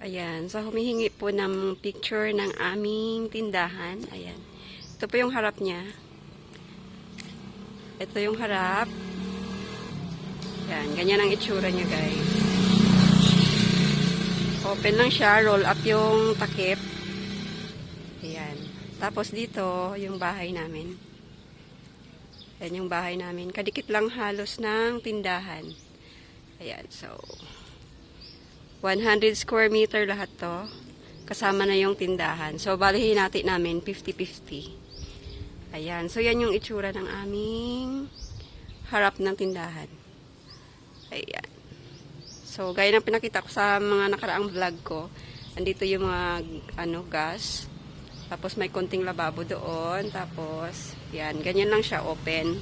Ayan. So, humihingi po ng picture ng aming tindahan. Ayan. Ito po yung harap niya. Ito yung harap. Ayan. Ganyan ang itsura niya, guys. Open lang siya. Roll up yung takip. Ayan. Tapos dito, yung bahay namin. Ayan yung bahay namin. Kadikit lang halos ng tindahan. Ayan. So, 100 square meter lahat to. Kasama na yung tindahan. So, balihin natin namin 50-50. Ayan. So, yan yung itsura ng aming harap ng tindahan. Ayan. So, gaya ng pinakita ko sa mga nakaraang vlog ko, andito yung mga ano, gas. Tapos, may konting lababo doon. Tapos, yan. Ganyan lang siya open.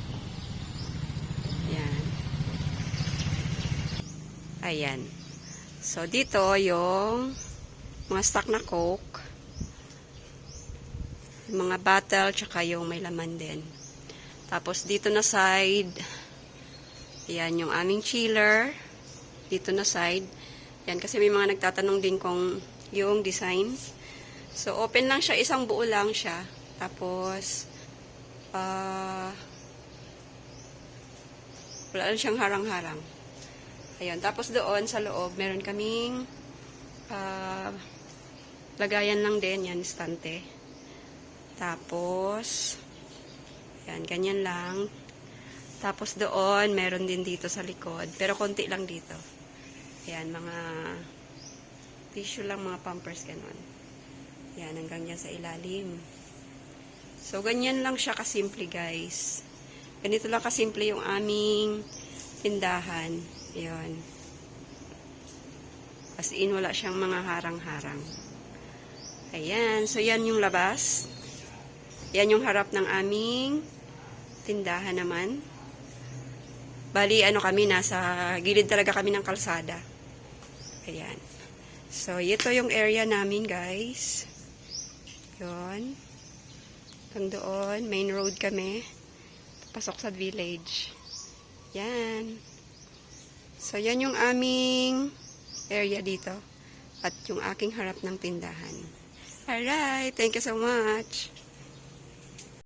Ayan. Ayan. So, dito yung mga stock na Coke. Yung mga bottle, tsaka yung may laman din. Tapos, dito na side, ayan yung aming chiller. Dito na side. Yan, kasi may mga nagtatanong din kung yung design. So, open lang siya. Isang buo lang siya. Tapos, ah, wala lang siyang harang-harang. Ayan. Tapos doon sa loob, meron kaming ah, lagayan lang din. Yan, istante. Tapos, yan, ganyan lang. Tapos doon, meron din dito sa likod. Pero konti lang dito. Ayan, mga tissue lang, mga pampers, ganun. Yan, hanggang yan sa ilalim. So, ganyan lang siya kasimple, guys. Ganito lang kasimple yung aming tindahan. Ayan. As in, wala siyang mga harang-harang. Ayan. So, yan yung labas. Yan yung harap ng aming tindahan naman. Bali, ano kami, nasa gilid talaga kami ng kalsada. Ayan. So, ito yung area namin, guys. Yun. Hanggang doon, main road kami. Pasok sa village. Yan. So, yan yung aming area dito. At yung aking harap ng tindahan. Alright, thank you so much.